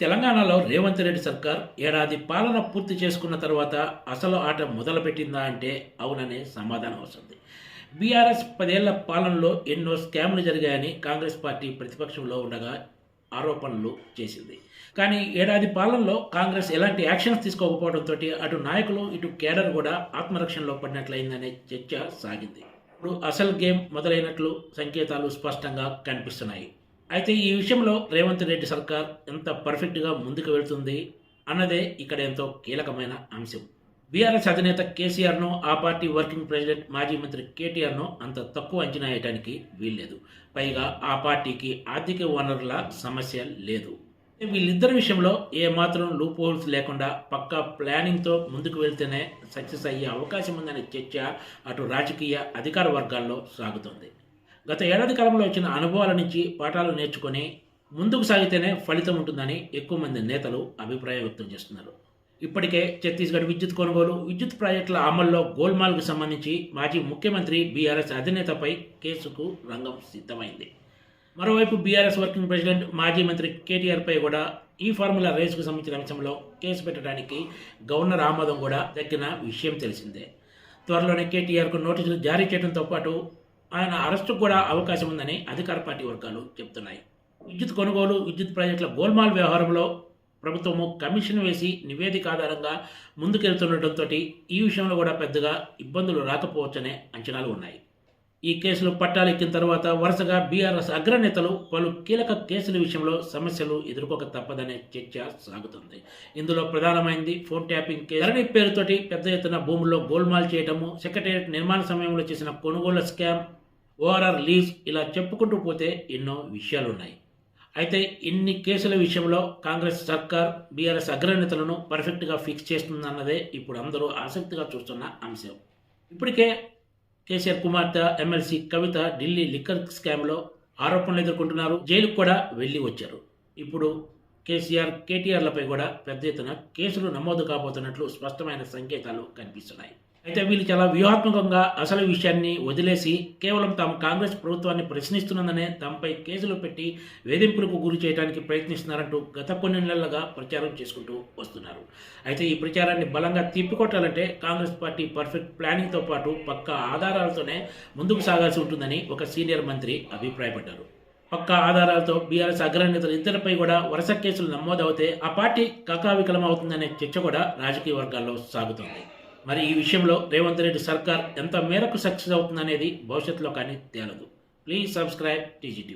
తెలంగాణలో రేవంత్ రెడ్డి సర్కార్ ఏడాది పాలన పూర్తి చేసుకున్న తర్వాత అసలు ఆట మొదలుపెట్టిందా అంటే అవుననే సమాధానం వస్తుంది. బీఆర్ఎస్ పదేళ్ళ పాలనలో ఎన్నో స్కామ్లు జరిగాయని కాంగ్రెస్ పార్టీ ప్రతిపక్షంలో ఉండగా ఆరోపణలు చేసింది. కానీ ఏడాది పాలనలో కాంగ్రెస్ ఎలాంటి యాక్షన్స్ తీసుకోకపోవడంతో అటు నాయకులు ఇటు కేడర్ కూడా ఆత్మరక్షణలో పడినట్లయిందనే చర్చ సాగింది. ఇప్పుడు అసలు గేమ్ మొదలైనట్లు సంకేతాలు స్పష్టంగా కనిపిస్తున్నాయి. అయితే ఈ విషయంలో రేవంత్ రెడ్డి సర్కార్ ఎంత పర్ఫెక్ట్గా ముందుకు వెళ్తుంది అన్నదే ఇక్కడ ఎంతో కీలకమైన అంశం. బీఆర్ఎస్ అధినేత కేసీఆర్ను ఆ పార్టీ వర్కింగ్ ప్రెసిడెంట్ మాజీ మంత్రి కేటీఆర్ను అంత తక్కువ అంచనా వేయడానికి వీల్లేదు. పైగా ఆ పార్టీకి ఆర్థిక వనరుల సమస్య లేదు. వీళ్ళిద్దరి విషయంలో ఏ మాత్రం లూప్ హోల్స్ లేకుండా పక్కా ప్లానింగ్తో ముందుకు వెళ్తేనే సక్సెస్ అయ్యే అవకాశం ఉందనే చర్చ అటు రాజకీయ అధికార వర్గాల్లో సాగుతోంది. గత ఏడాది కాలంలో వచ్చిన అనుభవాల నుంచి పాఠాలు నేర్చుకొని ముందుకు సాగితేనే ఫలితం ఉంటుందని ఎక్కువ మంది నేతలు అభిప్రాయం వ్యక్తం చేస్తున్నారు. ఇప్పటికే ఛత్తీస్గఢ్ విద్యుత్ కొనుగోలు విద్యుత్ ప్రాజెక్టుల అమల్లో గోల్మాల్కు సంబంధించి మాజీ ముఖ్యమంత్రి బీఆర్ఎస్ అధినేతపై కేసుకు రంగం సిద్ధమైంది. మరోవైపు బీఆర్ఎస్ వర్కింగ్ ప్రెసిడెంట్ మాజీ మంత్రి కేటీఆర్పై కూడా ఈ ఫార్ములా రేసుకు సంబంధించిన అంశంలో కేసు పెట్టడానికి గవర్నర్ ఆమోదం కూడా దక్కిన విషయం తెలిసిందే. త్వరలోనే కేటీఆర్కు నోటీసులు జారీ చేయడంతో పాటు ఆయన అరెస్టుకు కూడా అవకాశం ఉందని అధికార పార్టీ వర్గాలు చెబుతున్నాయి విద్యుత్ కొనుగోలు విద్యుత్ ప్రాజెక్టుల గోల్మాల్ వ్యవహారంలో ప్రభుత్వము కమిషన్ వేసి నివేదిక ఆధారంగా ముందుకెళ్తుండటంతో ఈ విషయంలో కూడా పెద్దగా ఇబ్బందులు రాకపోవచ్చనే అంచనాలు ఉన్నాయి. ఈ కేసులు పట్టాలెక్కిన తర్వాత వరుసగా బీఆర్ఎస్ అగ్రనేతలు పలు కీలక కేసుల విషయంలో సమస్యలు ఎదుర్కోక తప్పదనే చర్చ సాగుతుంది. ఇందులో ప్రధానమైంది ఫోన్ ట్యాపింగ్ కేసు. ధరణి పేరుతోటి పెద్ద ఎత్తున భూముల్లో గోల్మాల్ చేయడము సెక్రటేరియట్ నిర్మాణ సమయంలో చేసిన కొనుగోళ్ళ స్కామ్ ఓఆర్ఆర్ లీవ్స్ ఇలా చెప్పుకుంటూ పోతే ఎన్నో విషయాలున్నాయి. అయితే ఇన్ని కేసుల విషయంలో కాంగ్రెస్ సర్కార్ బీఆర్ఎస్ అగ్రనేతలను పర్ఫెక్ట్గా ఫిక్స్ చేస్తుందన్నదే ఇప్పుడు అందరూ ఆసక్తిగా చూస్తున్న అంశం. ఇప్పటికే కేసీఆర్ కుమార్తె ఎమ్మెల్సీ కవిత ఢిల్లీ లిక్కర్ స్కామ్లో ఆరోపణలు ఎదుర్కొంటున్నారు. జైలుకు కూడా వెళ్ళి వచ్చారు. ఇప్పుడు కేసీఆర్ కేటీఆర్లపై కూడా పెద్ద ఎత్తున కేసులు నమోదు కాబోతున్నట్లు స్పష్టమైన సంకేతాలు కనిపిస్తున్నాయి. అయితే వీళ్ళు చాలా వ్యూహాత్మకంగా అసలు విషయాన్ని వదిలేసి కేవలం తాము కాంగ్రెస్ ప్రభుత్వాన్ని ప్రశ్నిస్తున్నదనే తమపై కేసులు పెట్టి వేధింపులకు గురి చేయడానికి ప్రయత్నిస్తున్నారంటూ గత కొన్ని నెలలుగా ప్రచారం చేసుకుంటూ వస్తున్నారు. అయితే ఈ ప్రచారాన్ని బలంగా తిప్పికొట్టాలంటే కాంగ్రెస్ పార్టీ పర్ఫెక్ట్ ప్లానింగ్తో పాటు పక్కా ఆధారాలతోనే ముందుకు సాగాల్సి ఉంటుందని ఒక సీనియర్ మంత్రి అభిప్రాయపడ్డారు. పక్క ఆధారాలతో బీఆర్ఎస్ అగ్రనేతలు ఇద్దరిపై కూడా వరుస కేసులు నమోదవుతే ఆ పార్టీ కకావికలం అవుతుందనే చర్చ కూడా రాజకీయ వర్గాల్లో సాగుతోంది. మరి ఈ విషయంలో రేవంత్ రెడ్డి సర్కార్ ఎంత మేరకు సక్సెస్ అవుతుందనేది భవిష్యత్తులో కానీ తేలదు. Please subscribe TGT